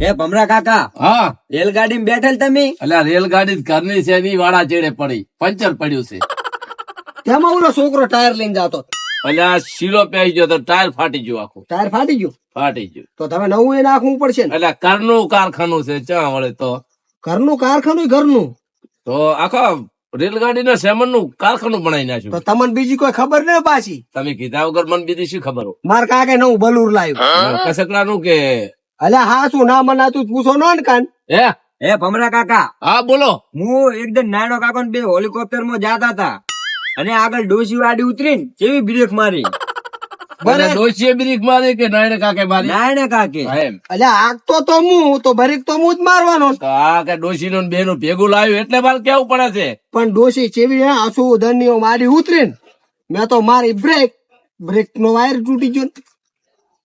એ ભમરા કાકા હા. રેલગાડીમાં બેઠેલ તમે? એટલે રેલગાડી ઘરની છે એની વાળા ચેડે પડી. પંચર પડ્યું છે. તેમાં ઓલો છોકરો ટાયર લઈને જતો એટલે શીલો પહેરી ગયો તો ટાયર ફાટી ગયું આખું. ટાયર ફાટી ગયું? ફાટી ગયું. તો તમે નવું એ નાખવું પડશે ને. એટલે ઘરનું કારખાનું છે ચા વળે તો. ઘરનું કારખાનું ઘરનું. તો આખા રેલગાડીના સેમનનું કારખાનું બનાવી તો તમને બીજી કોઈ ખબર ને પાછી? તમે કીધા વગર મને બીજી શું ખબર હોય? માર કાકે નવું બલુર લાવ્યું. કસકડાનું કે અલે હા શું ના મનાતું પૂછો નો ને કાન. હે? એ ભમરા કાકા. હા બોલો. હું એકદમ નાનો કાકો ને બે હોલિકોપ્ટરમાં જાતા હતા. અને આગળ ડોસી વાડી ઉતરીને કેવી બ્રેક મારી. બ્રેક કે નાયણે કાકે મારી? નાયણે કાકે. અલે આગતો તો હું તો ભરીક તો હું જ મારવાનો. તો આ કે ડોશી નું બે નું ભેગું લાવ્યું એટલે મારે કેવું પડે છે? પણ ડોશી ચેવી હે? આસુ ધનીઓ મારી ઉતરીને? મેં તો મારી બ્રેક બ્રેક નો વાયર તૂટી ગયો.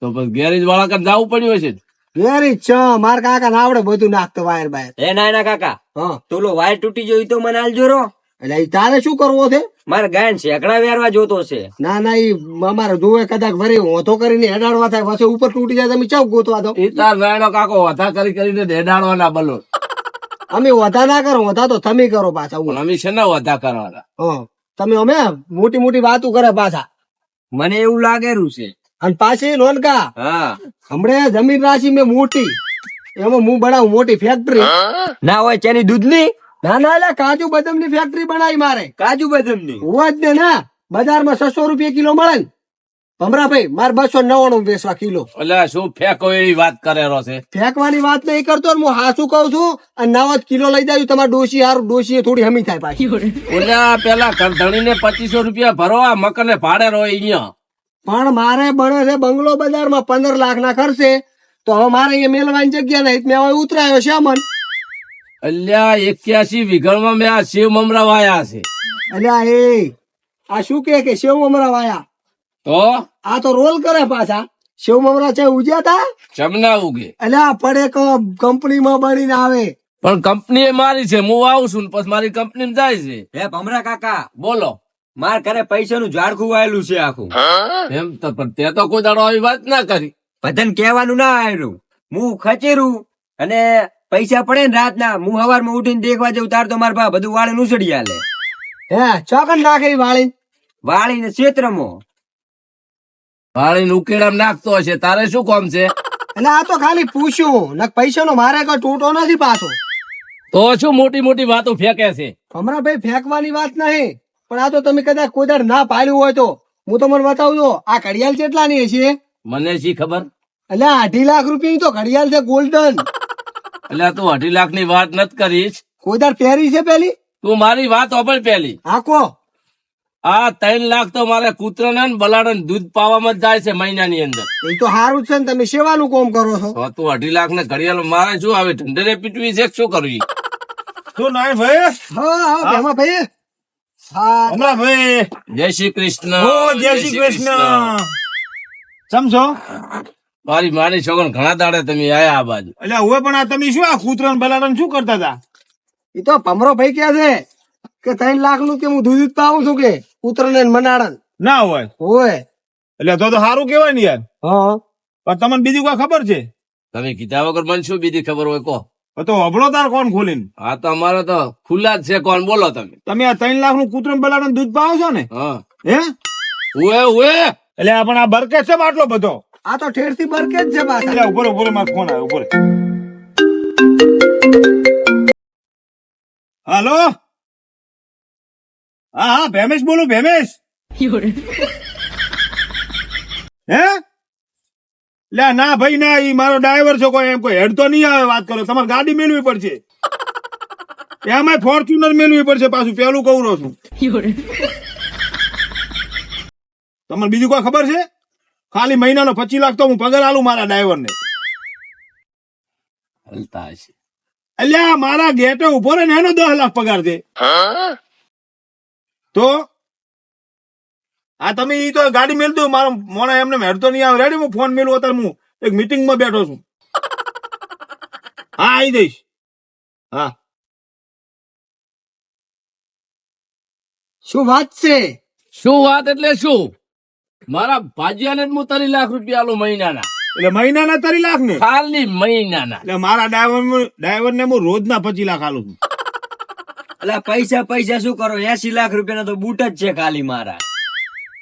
તો પછી ગેરેજ વાળા કને જવું પડ્યું હશે? વેરી ચ માર કાકા ને આવડે બધું નાખતો વાયર બાયર. એ નાયના કાકા. હા. તોલો વાયર તૂટી ગયો તો મને આલજો રો. એટલે તારે શું કરવો છે? મારે ગાયન શેકડા વેરવા જોતો છે. ના ના ઈ અમારે જોવે કદાચ ભરી ઓથો કરીને હેડાડવા થાય પછી ઉપર તૂટી જાય તમે ચાવ ગોતવા દો. ઈ તાર નાયણો કાકો વધા કરી કરીને હેડાડવાના બલો. અમે વધા ના કરો વધા તો તમે કરો પાછા હું. અમે છે ને વધા કરવાના? હ. તમે અમે મોટી મોટી વાતો કરે પાછા. મને એવું લાગેલું છે અને પાછી નોનકા હા. હમણે જમીન રાશિ મેં મોટી. એમાં હું બનાવું મોટી ફેક્ટરી ના હોય ચેની દૂધની? ના ના એટલે કાજુ બદામની ફેક્ટરી બનાવી મારે. કાજુ બદામની હોય જ ને ના બજારમાં છસો રૂપિયા કિલો મળે ને. ભમરાભાઈ મારે બસો નવ્વાણું વેચવા કિલો. એટલે શું ફેંકો એવી વાત કરેલો છે? ફેંકવાની વાત નહીં કરતો હું હાસું કઉ છું અને નવ જ કિલો લઈ જાય તમારે ડોસી હારું ડોસી થોડી હમી થાય પાછી. એટલે આ પેલા ધણી ને પચીસો રૂપિયા ભરો આ મકર ને ભાડે રહો અહીંયા. પણ મારે બને છે બંગલો બજારમાં પંદર લાખ ના ખર્ચે. તો હવે મારે એ મેલવાની જગ્યા નહીં. મેં હવે ઉતરાયો શ્યામન અલ્યા એક્યાસી વીઘણમાં મેં આ શિવ મમરા વાયા છે. અલ્યા એ આ શું કે કે શિવ મમરા વાયા? તો? આ તો રોલ કરે પાછા. શિવ મમરા છે ઉજ્યા તા? ચમના ઉગે. અલ્યા પડે કંપનીમાં બળીને આવે. પણ કંપની એ મારી છે. હું આવું છું પછી મારી કંપની જાય છે. હે ભમરા કાકા. બોલો. માર ઘરે પૈસાનું ઝાડખું વાયેલું છે આખું. એમ તો પણ તે તો કોઈ દાડો આવી વાત ના કરી. બધાને કહેવાનું ના આવ્યું હું ખચેરું અને પૈસા પડે ને રાતના હું સવારમાં ઉઠીને દેખવા જઉં તાર તો મારા ભા બધું વાળીને ઉછળી આલે. હે ચોકન નાખે વાળી? વાળીને ક્ષેત્રમાં ભાળીને ઉકેડામ નાખતો હશે તારે શું કોમ છે? એટલે આ તો ખાલી પૂછ્યું ને પૈસાનો મારે કોઈ તૂટો નથી પાછો. તો શું મોટી મોટી વાતો ફેંકે છે? હમણાં ભાઈ ફેંકવાની વાત નહીં. પણ આ તો તમે કદાચ કોઈ દાડ ના પાડ્યું હોય તો. હું તમને બતાવું છું આ ઘડિયાળ કેટલાની છે મને શી ખબર? એટલે અઢી લાખ રૂપિયાની તો ઘડિયાળ છે ગોલ્ડન એટલે તું અઢી લાખની વાત નત કરીશ. કોઈ દાડ પહેરી છે પેલી? તું મારી વાત ઓપણ પેલી. કો. આ ત્રણ લાખ તો મારે કૂતરાને ને બલાડને દૂધ પાવામાં જ જાય છે મહિનાની અંદર. એ તો સારું છે ને તમે સેવાનું કોમ કરો છો? તું અઢી લાખ ને ઘડિયાળ મારે શું આવે ઢંઢેરે પીટવી છે શું કરવી? શું નાય ભાઈ? હા હા ભાઈ. હા હમણાં ભાઈ. જય શ્રી કૃષ્ણ. ઓ જય શ્રી કૃષ્ણ. સમજો મારી મારી છોકરા ઘણા દાડે તમે આયા આ બાજુ. એટલે હવે પણ આ તમે શું આ કૂતરા બલાડન શું કરતા હતા? એ તો પમરો ભાઈ કે છે કે ત્રણ લાખનું કે હું દૂધ પાવું છું કે ઉતરને મનાડન ના હોય. હોય. એટલે તો તો સારું કેવાય ને યાર. હા. પણ તમને બીજી કોઈ ખબર છે? તમે કીધા વગર મને શું બીજી ખબર હોય કહો. તો અભળો તાર કોણ ખોલીને? હા તો અમારે તો ખુલ્લા જ છે કોણ બોલો તમે? તમે આ ત્રણ લાખનું કૂતરા બલાડન દૂધ પાવો છો ને? હે. ઉએ ઉએ એટલે આ પણ આ બરકે છે આટલો બધો? આ તો ઠેરથી બરકે જ છે પાછા. ઉપર ઉપર મારો ફોન આવ્યો ઉપર હાલો? હા હા ભેમેશ બોલું ભેમેશ. હે? લે ના ભાઈ ના ઈ મારો ડ્રાઈવર છે કોઈ એમ કોઈ હેડ તો નહીં આવે વાત કરો તમારે ગાડી મેળવી પડશે. એમાં ફોર્ચ્યુનર મેળવી પડશે પાછું પેલું કહું રહું છું. તમને બીજું કોઈ ખબર છે? ખાલી મહિનાનો પચીસ લાખ તો હું પગાર આલું મારા ડ્રાઈવર ને અલ્યા મારા ગેટે ઊભો રહે ને એનો દસ લાખ પગાર છે. તો આ તમે ઈ તો ગાડી મેલ દો મારો મોણા એમને હેડતો નહીં આવે. રેડી હું ફોન મેલું અત્યારે હું એક મીટિંગમાં બેઠો છું. હા આવી જઈશ. હા. શું વાત છે? શું વાત એટલે શું? મારા ભાજિયાને જ હું ત્રણ લાખ રૂપિયા આલો મહિનાના. એટલે મહિનાના તરી લાખ ને? ખાલી મહિનાના. એટલે મારા ડ્રાઈવર ડ્રાઈવર ને હું રોજના પચી લાખ આલું છું. એટલે પૈસા પૈસા શું કરો? એસી લાખ રૂપિયાના તો બૂટ જ છે ખાલી મારા.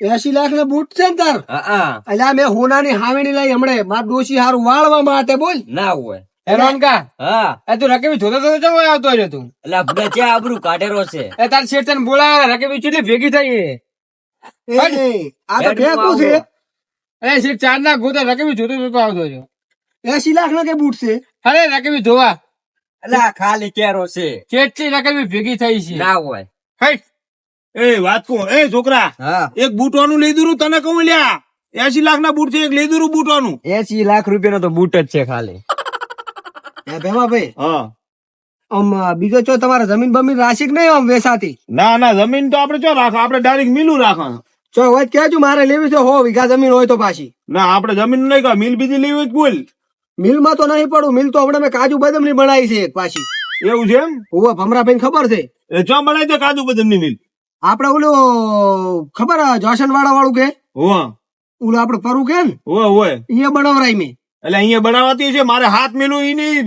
એસી લાખ ના બૂટ છે ને તાર? હા હા. અલ્યા મેં હોનાની હાવેણી લઈ હમણે. માર ડોશી હારું વાળવા માટે બોલ. ના હોય. હેરાન હા. એ તું રકેબી જોતો જોતો ચમ આવતો રહ્યો તું? એટલે આપણે ક્યાં આબરું કાઢેલો છે? એ તાર શેઠ તને બોલાવે રકેબી કેટલી ભેગી થઈ એ એ, આ તો હેડમાં છે. એ શેઠ ચાર ના ગોતા રકેબી જોતો જોતો આવતો રહ્યો. એસી લાખ ના કે બૂટ છે? અરે રકેબી ધોવા. એટલે આ ખાલી કેરો છે. કેટલી રકેબી ભેગી થઈ છે. ના હોય. હટ. એ વાત કહું. એ છોકરા હા. એક બૂટવાનું લઈ દઉં તને કહું લ્યા. એસી લાખ ના બૂટ છે એક લઈ દઉં બૂટવાનું એસી લાખ રૂપિયાનો તો બૂટ જ છે ખાલી. ભેમાભાઈ હા. આમ બીજો ચો તમારે જમીન બમીન રાશિક નહીં આમ વેસાતી? ના ના જમીન તો આપડે ચો રાખો આપડે ડાયરેક્ટ મિલું રાખવાનું. ચો હોય કેજો મારે લેવી છે હો વીઘા જમીન હોય તો પાછી. ના આપડે જમીન નહીં કહો મિલ બીજી લેવી હોય બોલ. મિલમાં તો નહીં પડું મિલ તો આપડે મેં કાજુ બદામની બનાવી છે પાછી. એવું છે એમ? હોવે ભમરાભાઈ ખબર છે? એ ચો બનાવી છે કાજુ બદામની મિલ. આપડે ઓલું ખબર જોશન વાળા વાળું કે? ઓલું આપડે પરું કે ને? હોય હોય એ બનાવરાય મેં. એટલે અહીંયા બનાવાતી છે મારે હાથ મિલું એની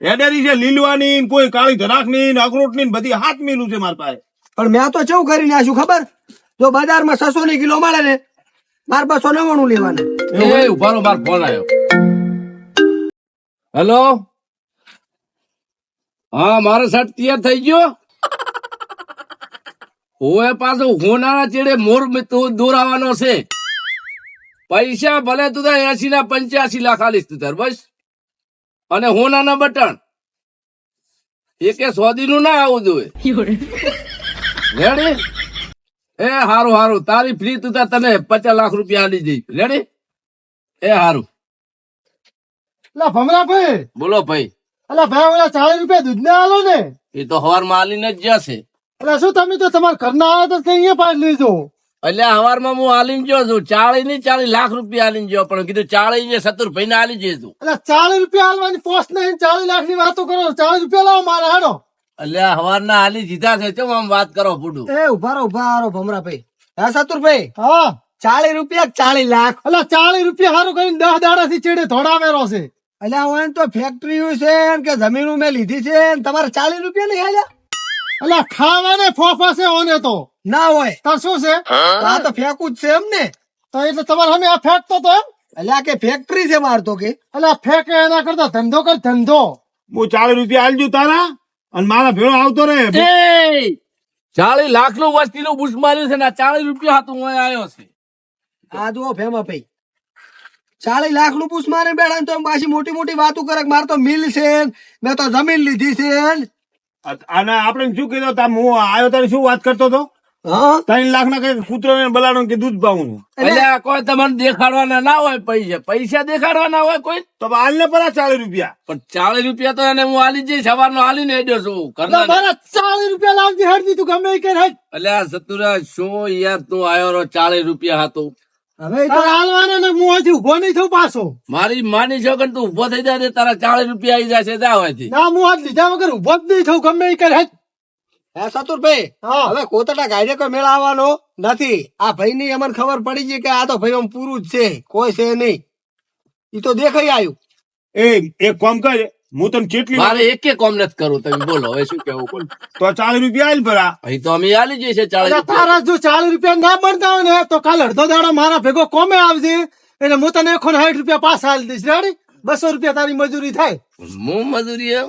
એડેરી છે લીલવાની કોઈ કાળી ધરાકની અખરોટની બધી હાથ મિલું છે મારા પાસે. પણ મેં તો ચેવું કરી નાખ્યું ખબર? જો બજારમાં છસો ની કિલો મળે ને મારે બસો નવ્વાણું લેવાના. એ ઉભારો માર ફોન આવ્યો હેલો હા મારો શર્ટ તૈયાર થઈ ગયો? ઓએ પાછો હોનારા ચેડે મોર તું દોરાવાનો છે. પૈસા ભલે તું તાર એસી ના પંચ્યાસી લાખ આલીશ તું તાર બસ. અને હોનાના બટન એકે સોદી નું ના આવું જોઈએ. રેડી? એ હારું હારું. તારી ફ્રી તું તાર તને પચાસ લાખ રૂપિયા આલી જઈ રેડી? એ હારું. ભમરા ભાઈ. બોલો ભાઈ. અલા ભાઈ ઓલા ચાલીસ રૂપિયા દૂધ ને આલો ને. એ તો હવારમાં આલીને જ જશે એટલે શું તમે તો તમારા ઘરના આવ્યા તો અહીંયા પાસ લીધો એટલે હવારમાં હું આલીને ગયો છું. ચાળી ની ચાળી લાખ રૂપિયા આલીને ગયો પણ કીધું ચાળી ને સત્તર ભાઈ ને આલી જઈશું. એટલે ચાળી રૂપિયા આલવાની પોસ્ટ નહીં ચાળી લાખની વાતો કરો ચાલીસ રૂપિયા લાવો મારા હાડો એટલે હવારના આલી દીધા છે ચમ આમ વાત કરો ફૂડું એ ઊભા રહો ઊભા રહો ભમરાભાઈ. હા સતુરભાઈ હા. ચાલીસ રૂપિયા ચાલીસ લાખ? એટલે ચાલીસ રૂપિયા સારું કરીને દસ દાડા થી ચેડે ધોડાવેલો છે. એટલે હવે તો ફેક્ટરી છે કે જમીન મેં લીધી છે ને તમારે ચાલીસ રૂપિયા નહીં આલ્યા એટલે ખાવાને ફોફા છે ઓને તો. ના હોય. તાર શું છે? આ તો ફેંકું જ છે એમ ને. તો એટલે તમારે અમે આ ફેંકતો તો એમ? એટલે આ કે ફેક્ટરી છે મારતો કે? એટલે ફેંકે એના કરતા ધંધો કર ધંધો. હું ચાલીસ રૂપિયા આલજો તારા અને મારા ભેળો આવતો રે એ! ચાળી લાખનું વસ્તી નું બુશ માર્યું છે ને ચાલીસ રૂપિયા હતું હું આવ્યો છે. આ જુઓ ફેમા ભાઈ. ચાલીસ લાખનું પૂછ મારે બેઠા ને તો પાછી મોટી મોટી વાતો કરે કે મારે તો મિલ છે મેં તો જમીન લીધી છે. અને આપણે શું કીધું? તા હું આવ્યો તારે શું વાત કરતો હતો? ત્રણ લાખ ના કઈ કૂતરો ને બલાડો કે દૂધ પાવું એટલે કોઈ તમારે દેખાડવાના ના હોય પૈસા. પૈસા દેખાડવાના હોય કોઈ? તો હાલ ને પરા ચાલીસ રૂપિયા. પણ ચાલીસ રૂપિયા તો એને હું જઈ જઈશ સવારનો આલીને ને છું ચાલીસ રૂપિયા લાવતી હરજી તું ગમે હેડ. એટલે આ સતુરા શું યાર તું આવ્યો ચાલીસ રૂપિયા હતું હવે તો હાલવાના ને હું અહીંથી ઊભો નહીં થયું પાછો. મારી માની છો કે તું ઊભો થઈ જાય ને તારા ચાલીસ રૂપિયા આવી જાય છે ત્યાં હોય ના હું આજ લીધા વગર ઊભો જ નહીં થયું ગમે એ કર સતુર હે સતુરભાઈ હવે કોતટા ગાડે કોઈ મેળા આવવાનો નથી. આ ભાઈ ની અમને ખબર પડી ગઈ કે આ તો ભાઈ આમ પૂરું જ છે કોઈ છે નહીં. એ તો દેખાઈ આવ્યું એ એક કામ કર હું તને કેટલી મારે એક કોમ નથી કરું તમે બોલો હવે શું કેવું બોલ. તો ચાલીસ રૂપિયા આલ ભરા અહીં તો અમે આલી જઈએ છે રૂપિયા. તારા જો ચાલીસ રૂપિયા ના બનતા હોય ને તો કાલ અડધો દાડો મારા ભેગો કોમે આવજે એટલે હું તને એકસો સાઠ રૂપિયા પાછા આલી દઈશ. રેડી બસો રૂપિયા તારી મજૂરી થાય. હું મજૂરી એમ?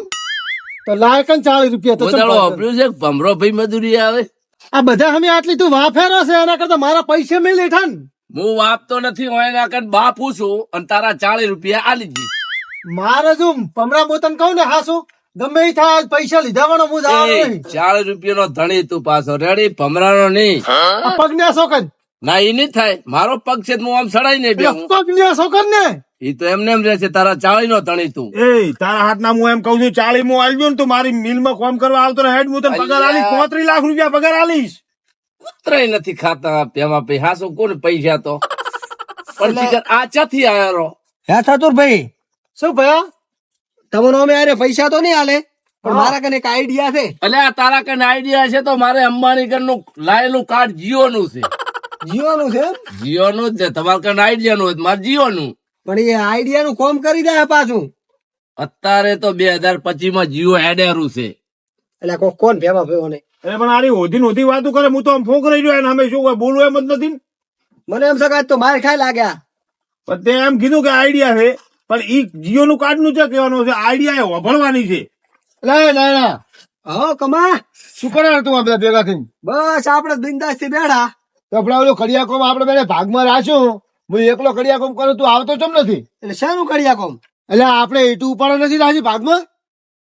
તો લાયકન ચાલીસ રૂપિયા તો વાપર્યું છે ભમરો ભાઈ મજૂરી આવે. આ બધા અમે આટલી તું વાફેરો છે એના કરતા મારા પૈસે મિલે ને. હું વાપતો નથી હું એના કર બાપુ છું અને તારા ચાલીસ રૂપિયા આલી જઈશ મારે જો પમરા મોતન કહું ને હાસુ? ગમે થાય પૈસા લીધા વાળો હું જવાનો ચાળી રૂપિયાનો ધણી તું પાછો. રેડી ભમરાનો નહીં. પગન્યા સોકન. ના એ નહીં થાય. મારો પગ છે હું આમ સડાઈ ને પગન્યા સોકન ને. એ તો એમને એમ રહેશે તારા ચાળી નો ધણી તું. એ તારા હાથ ના હું એમ કઉ છું ચાળી હું આવી ને તું મારી મિલમાં કામ કરવા આવતો હેડ હું તને પગાર આલીશ પોત્રીસ લાખ રૂપિયા પગાર આલીશ. ત્રય નથી ખાતા પેમાં પૈસા શું કોણ પૈસા તો? પણ આ ચાથી આયો રો? હે ઠાતુરભાઈ શું ભયા? તમને અમે અરે પૈસા તો નહીં હાલે પણ મારા કને એક આઈડિયા છે. એટલે આ તારા કને આઈડિયા છે તો મારે અંબાણી ઘરનું લાયેલું કાર્ડ જીઓ નું છે. જીઓ નું છે જીઓ નું જ છે. તમારા કને આઈડિયા નું મારે જીઓ નું પણ એ આઈડિયા નું કોમ કરી દે પાછું. અત્યારે તો બે હજાર પચીસમાં જીઓ હેડેરું છે. એટલે કોણ ભેવા ભેવો ને? એટલે પણ આની ઓધી ઓધી વાતો કરે હું તો આમ ફોક રહી રહ્યો એને અમે શું બોલવું એમ જ નથી મને એમ શકાય તો મારે ખાઈ લાગ્યા. પણ તે એમ કીધું કે આઈડિયા છે. પણ ઈ જીઓ નું કાર્ડનું છે કહેવાનું છે આઈડિયા એ વભળવાની છે. લે નાયણા હો કમા. શું કરે તું આ ભેગા થઈને? બસ આપડે બિંદાસથી બેઠા. તો આપણે ઓલો કડિયાકોમ આપણે બેને ભાગમાં રાખ્યું. હું એકલો કડિયાકોમ કરું તું આવતો ચમ નથી? એટલે શાનું કર્યા કોમ એટલે આપણે ઈટું ઉપાડો નથી રાજી ભાગમાં?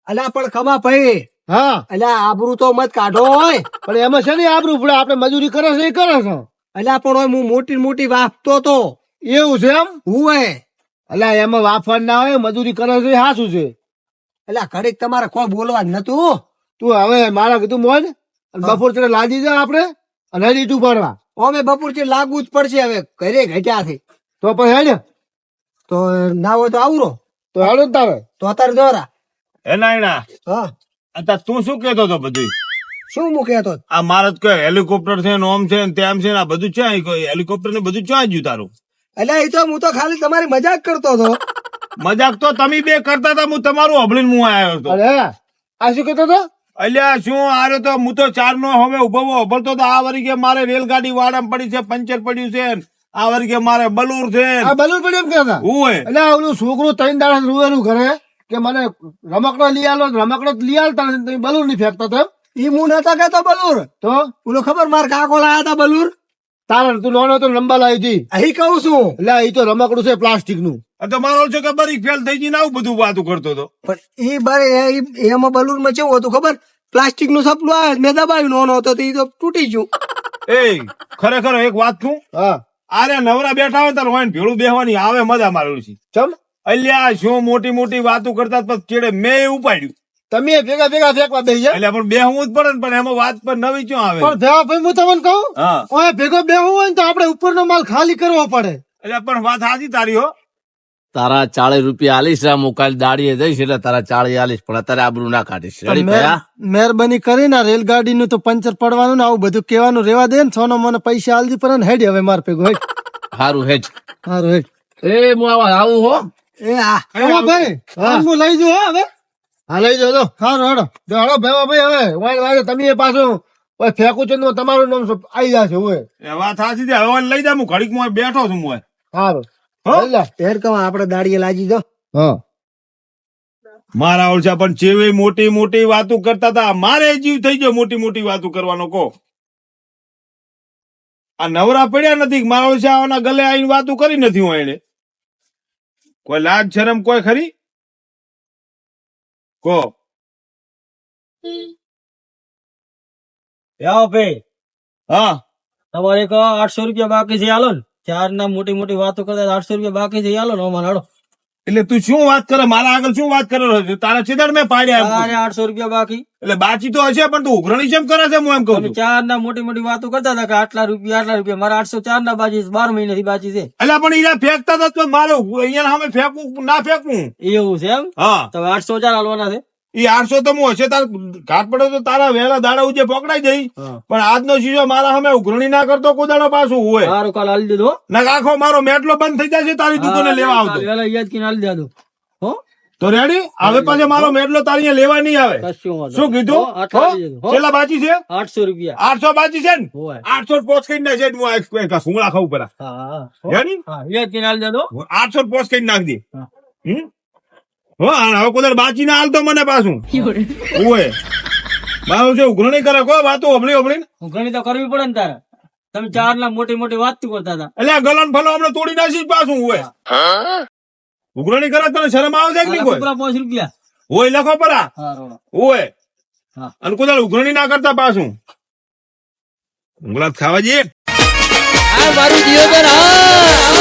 અલ્યા પણ ખમા ભાઈ. હા. એટલે આબરૂ તો મત કાઢો હોય. પણ એમાં છે ને આબરૂ? પડે આપણે મજૂરી કરે છે એ કરે છે. એટલે પણ હું મોટી મોટી વાપતો તો. એવું છે એમ? હું હે એટલે એમાં વાફણ ના હોય મજૂરી કરે છે હા શું છે. એટલે ઘડીક તમારે કોઈ બોલવા જ નતું તું હવે મારા કીધું મોજ અને બપોર ચડે લાદી જા આપણે અને હજી તું ઉપાડવા અમે બપોર ચડે લાગવું જ પડશે હવે ઘરે ઘટ્યા છે. તો પછી હેડ. તો ના હોય તો આવરો. તો હેડો ને તારે. તો અત્યારે દોરા એના એના હા. અત્યારે તું શું કેતો હતો બધું શું મૂકે કેતો આ મારે તો હેલિકોપ્ટર છે ને ઓમ છે ને તેમ છે ને આ બધું ક્યાં કોઈ હેલિકોપ્ટર ને બધું ક્યાં ગયું તારું અલ્યા એ તો હું તો ખાલી તમારી મજાક કરતો હતો. મજાક તો તમે બે કરતા હતા હું તમારું અભળીને હું આવ્યો હતો. અરે આ શું કહેતો હતો? અલ્યા શું આરે તો હું તો ચાર નો હવે ઊભો અભળતો તો આ વરી કે મારે રેલગાડી વાડમ પડી છે પંચર પડ્યું છે આ વરી કે મારે બલૂર છે. આ બલૂર પડ્યું એમ કહેતા હું એટલે ઓલું છોકરું ત્રણ દાડા રૂવાનું ઘરે કે મને રમકડો લઈ આલો રમકડો લઈ આલતા બલૂર નહીં ફેંકતા તેમ ઈ હું નતો કેતો બલુર. તો? ઓલો ખબર માર કાકો લાયા હતા બલુર? તારા તું નાનો તો લંબા લાવી હતી. અહીં કહું છું. એટલે એ તો રમકડું છે પ્લાસ્ટિકનું તો મારો છે કે બરી ફેલ થઈ ગઈ ને આવું બધું વાતું કરતો હતો. પણ એ બારે એમાં બલૂનમાં કેવું હતું ખબર? પ્લાસ્ટિકનું સપલું આવે મેં દબાવ્યું નાનો હતો તો એ તો તૂટી ગયું. એ ખરેખર એક વાત કહું? હા. આરે નવરા બેઠા હોય તારે હોય ભેળું બેહવાની આવે મજા મારેલું છે. ચમ? અલ્યા શું મોટી મોટી વાતો કરતા ચેડે મેં ઉપાડ્યું. તમે ભેગા ભેગા ફેંકવા જાય એટલે પણ બેહવું જ પડે પણ એમાં વાત પર નવી ક્યાં આવે? પણ ભેગા ભાઈ હું તમને કહું? હા. ઓય ભેગો બે હોય ને તો આપણે ઉપરનો માલ ખાલી કરવો પડે. એટલે પણ વાત સાચી તારી હો. તારા ચાળીસ રૂપિયા આલીશ રા મુકાલ દાડીએ જઈશ એટલે તારા ચાળી આલીશ પણ અત્યારે આબરું ના કાઢીશ. મહેરબાની કરીને રેલગાડી નું તો પંચર પડવાનું ને આવું બધું કેવાનું રેવા દે ને સોનો મને પૈસા આલજી પર ને હેડી હવે માર પેગો હેડ. હારું હેડ. હારું હેડ. એ હું આવા આવું હો. એ આ હા ભાઈ હા. હું લઈ જઉં હો હવે. હા લઈ જાઓ સારું હેડો. હેડો ભેવા ભાઈ હવે વાળ વાય તમે એ પાછું ઓય ફેંકું છે તમારું નામ શું? આવી જશે ઓય. એ વાત સાચી છે. હવે લઈ જા હું ઘડીકમાં બેઠો છું હું? સારું હો? ફેર કવા આપડે દાડીએ લાજી દો હા. મારા ઓળછા પણ જેવી મોટી મોટી વાતો કરતા હતા મારે જીવ થઈ ગયો મોટી મોટી વાતો કરવાનો કો આ નવરા પડ્યા નથી મારા ઓળછા ગલે આવીને વાતો કરી નથી હું એને. કોઈ લાજ શરમ કોઈ ખરી? કો યાઓ ભાઈ. હા. તમારે કહો આઠસો રૂપિયા બાકી છે હાલો ને. ચાર ના મોટી મોટી વાતો કરતા આઠસો રૂપિયા બાકી છે હાલો ને અમારે હાલો. એટલે તું શું વાત કરે? મારા આગળ શું વાત કરે છે? તારા છેદડ મેં પાડ્યા એમ આઠસો રૂપિયા બાકી. એટલે બાચી તો હશે પણ તું ઉઘરણી કેમ કરે છે? હું એમ કહું ચાર ના મોટી મોટી વાતો કરતા હતા કે આટલા રૂપિયા આટલા રૂપિયા. મારા આઠસો ચાર ના બાજી છે, બાર મહિનાથી બાજી છે. એટલે પણ એ ફેંકતા હતા તો મારે અહીંયા સામે ફેંકવું ના ફેંકવું. એવું છે એમ? હા. તો આઠસો ચાર હાલવાના છે. એ આઠસો તો હું હશે તાર ઘાટ પડે તો તારા વહેલા દાડા ઉજે પકડાઈ જઈ પણ આજનો શીશો મારા સામે ઉઘરણી ના કરતો કોદાડો પાછું હોય. સારું કાલ હાલી દીધો ના આખો મારો મેટલો બંધ થઈ જશે તારી દુકાને લેવા આવતો. વેલા યાદ કરીને હાલી દેજો હો. તો રેડી હવે પાછો મારો મેટલો તારી લેવા નહીં આવે. શું કીધું? કેટલા બાકી છે? આઠસો રૂપિયા. આઠસો બાકી છે ને? આઠસો પોસ્ટ કરી નાખે હું સુંગળા ખાવું હો? રેડી યાદ કરીને હાલી દેજો આઠસો પોસ્ટ કરી નાખ દે હમ? હવે કુદર બાચી ના હાલતો મને પાછું. ઓય મારું છે ઉઘરણી કરે કોઈ વાતો હમણી હમણી ઉઘરણી તો કરવી પડે ને તારે. તમે ચાર ના મોટી મોટી વાત કરતા હતા? એટલે ગલન ફલો હમણાં તોડી નાખી પાછું હોય ઉઘરણી કરે તને શરમ આવે છે કે નહીં કોઈ? પાંચ રૂપિયા. હોય લખો પરા હોય અને કુદર ઉઘરણી ના કરતા પાછું. ઉંગલાત ખાવા જઈએ. આ મારું જીવન હા.